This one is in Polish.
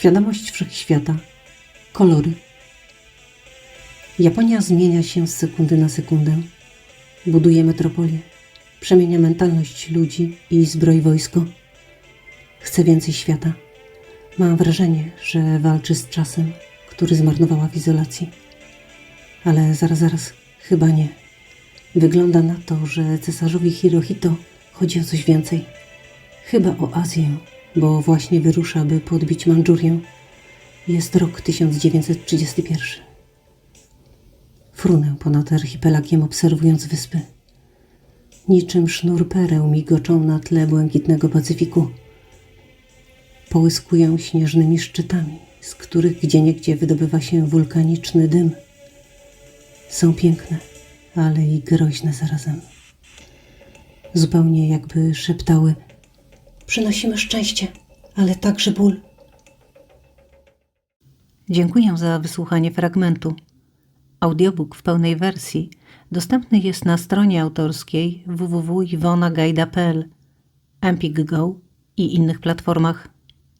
Świadomość wszechświata. Kolory. Japonia zmienia się z sekundy na sekundę. Buduje metropolię. Przemienia mentalność ludzi i zbroi wojsko. Chce więcej świata. Mam wrażenie, że walczy z czasem, który zmarnowała w izolacji. Ale zaraz, zaraz, chyba nie. Wygląda na to, że cesarzowi Hirohito chodzi o coś więcej. Chyba o Azję, bo właśnie wyrusza, by podbić Mandżurię. Jest rok 1931. Frunę ponad archipelagiem, obserwując wyspy. Niczym sznur pereł migoczą na tle błękitnego Pacyfiku. Połyskują śnieżnymi szczytami, z których gdzieniegdzie wydobywa się wulkaniczny dym. Są piękne, ale i groźne zarazem. Zupełnie jakby szeptały: Przynosimy szczęście, ale także ból. Dziękuję za wysłuchanie fragmentu. Audiobook w pełnej wersji dostępny jest na stronie autorskiej www.iwonagajda.pl, Empik Go i innych platformach.